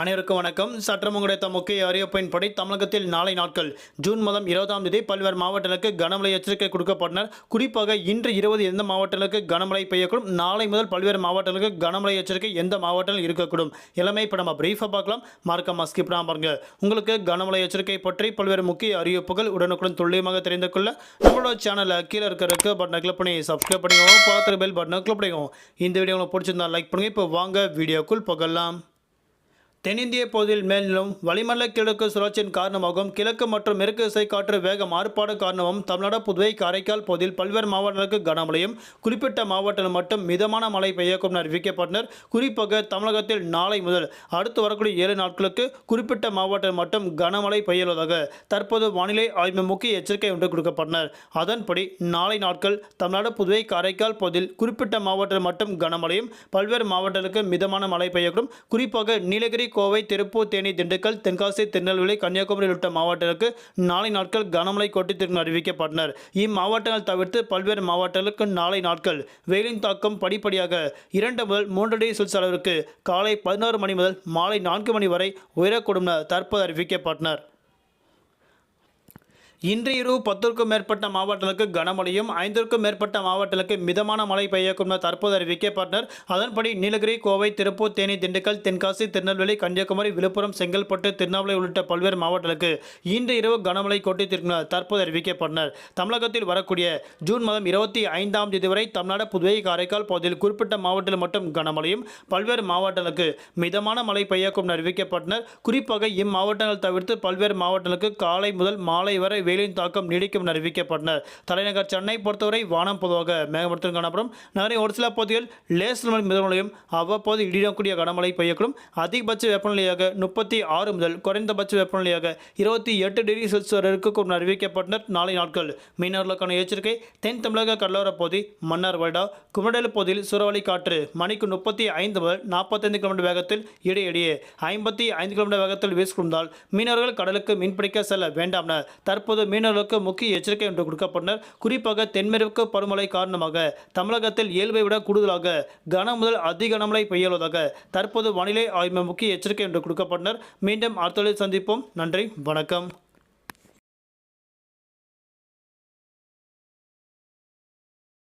அனைவருக்கும் வணக்கம். சற்றம் கிடைத்த முக்கிய அறிவிப்பின்படி தமிழகத்தில் நாளை நாட்கள் ஜூன் மாதம் இருபதாம் தேதி பல்வேறு மாவட்டங்களுக்கு கனமழை எச்சரிக்கை கொடுக்கப்பட்டனர். குறிப்பாக இன்று இருபது எந்த மாவட்டங்களுக்கு கனமழை பெய்யக்கூடும்? நாளை முதல் பல்வேறு மாவட்டங்களுக்கு கனமழை எச்சரிக்கை எந்த மாவட்டத்தில் இருக்கக்கூடும்? எல்லாமே இப்போ நம்ம பிரீஃபாக பார்க்கலாம். மார்க்கமா ஸ்கிப் பாருங்க. உங்களுக்கு கனமழை எச்சரிக்கை பற்றி பல்வேறு முக்கிய அறிவிப்புகள் உடனுக்குடன் துல்லியமாக தெரிந்து கொள்ள நம்மளோட சேனலில் கீழே இருக்க பட்டனை கிளிக் பண்ணி சப்ஸ்கிரைப் பண்ணிக்கோங்க. பார்த்துட்டு பெல் பட்டனை கிளிக் பண்ணிக்கோங்க. இந்த வீடியோ உங்களுக்கு பிடிச்சிருந்தா லைக் பண்ணுங்கள் இப்போ வாங்க வீடியோக்குள் போகலாம். தென்னிந்திய பகுதியில் மேலும் வளிமண்டல கிழக்கு சுழற்சியின் காரணமாகவும் கிழக்கு மற்றும் மேற்கு திசை காற்று வேக மாறுபாடு காரணமாகவும் தமிழ்நாடு புதுவை காரைக்கால் பகுதியில் பல்வேறு மாவட்டங்களுக்கு கனமழையும் குறிப்பிட்ட மாவட்டத்தில் மட்டும் மிதமான மழை பெய்யக்கும் என அறிவிக்கப்பட்டனர். குறிப்பாக தமிழகத்தில் நாளை முதல் அடுத்து வரக்கூடிய ஏழு நாட்களுக்கு குறிப்பிட்ட மாவட்டத்தில் மட்டும் கனமழை பெய்யுள்ளதாக தற்போது வானிலை ஆய்வு முக்கிய எச்சரிக்கை ஒன்று கொடுக்கப்பட்டனர். அதன்படி நாளை நாட்கள் தமிழ்நாடு புதுவை காரைக்கால் பகுதியில் குறிப்பிட்ட மாவட்டம் மட்டும் கனமழையும் பல்வேறு மாவட்டங்களுக்கு மிதமான மழை பெய்யக்கூடும். குறிப்பாக நீலகிரி கோவை திருப்பூர் தேனி திண்டுக்கல் தென்காசி திருநெல்வேலி கன்னியாகுமரி உள்ளிட்ட மாவட்டங்களுக்கு நாளை நாட்கள் கனமழை கொட்டித்திருக்கும் அறிவிக்கப்பட்டனர். இம்மாவட்டங்கள் தவிர்த்து பல்வேறு மாவட்டங்களுக்கு நாளை நாட்கள் வெயிலின் தாக்கம் படிப்படியாக இரண்டு முதல் மூன்று டிகிரி செல்சியஸ் அளவிற்கு காலை பதினோரு மணி முதல் மாலை நான்கு மணி வரை உயரக்கூடும் என தற்போது அறிவிக்கப்பட்டனர். இன்று இரவு பத்திற்கும் மேற்பட்ட மாவட்டங்களுக்கு கனமழையும் ஐந்திற்கும் மேற்பட்ட மாவட்டங்களுக்கு மிதமான மழை பெய்யக்கும் என தற்போது அறிவிக்கப்பட்டனர் அதன்படி நீலகிரி கோவை திருப்பூர் தேனி திண்டுக்கல் தென்காசி திருநெல்வேலி கன்னியாகுமரி விழுப்புரம் செங்கல்பட்டு திருவண்ணாமலை உள்ளிட்ட பல்வேறு மாவட்டங்களுக்கு இன்று இரவு கனமழை கொட்டி என தற்போது அறிவிக்கப்பட்டனர் தமிழகத்தில் வரக்கூடிய ஜூன் மாதம் இருபத்தி ஐந்தாம் தேதி வரை தமிழ்நாடு புதுவை காரைக்கால் பகுதியில் குறிப்பிட்ட மாவட்டத்தில் மட்டும் கனமழையும் பல்வேறு மாவட்டங்களுக்கு மிதமான மழை பெய்யக்கும் என அறிவிக்கப்பட்டனர் குறிப்பாக இம்மாவட்டங்கள் தவிர்த்து பல்வேறு மாவட்டங்களுக்கு காலை முதல் மாலை வரை வெயிலின் தாக்கம் நீடிக்கும் என அறிவிக்கப்பட்டனர். தலைநகர் சென்னை பொறுத்தவரை வானம் பொதுவாக மேகமூட்டத்துடன் காணப்படும். நகரின் ஒரு சில பகுதிகள் லேசல் மழை மிதமழையும் அவ்வப்போது இடிடக்கூடிய கனமழை பெய்யக்கூடும். அதிகபட்ச வெப்பநிலையாக முப்பத்தி ஆறு முதல் குறைந்தபட்ச வெப்பநிலையாக இருபத்தி எட்டு டிகிரி செல்சியஸ் வரை இருக்கக்கூடும் என அறிவிக்கப்பட்டனர். நாளை நாட்கள் மீனவர்களுக்கான எச்சரிக்கை. தென் தமிழக கடலோர பகுதி மன்னார் வருடா குமடல் பகுதியில் சூறாவளி காற்று மணிக்கு முப்பத்தி ஐந்து முதல் நாற்பத்தைந்து கிலோமீட்டர் வேகத்தில் இடையிடையே ஐம்பத்தி ஐந்து கிலோமீட்டர் வேகத்தில் வீசிக்கொண்டால் மீனவர்கள் கடலுக்கு மீன்பிடிக்க செல்ல வேண்டாம் என தற்போது மீனவர்களுக்கு முக்கிய எச்சரிக்கை ஒன்று கொடுக்கப்பட்டனர் குறிப்பாக தென்மேற்கு பருமழை காரணமாக தமிழகத்தில் இயல்பை விட கூடுதலாக கன முதல் அதி கனமழை பெய்யுள்ளதாக தற்போது வானிலை ஆய்வு முக்கிய எச்சரிக்கை ஒன்று கொடுக்கப்பட்டனர் மீண்டும் அடுத்த சந்திப்போம். நன்றி. வணக்கம்.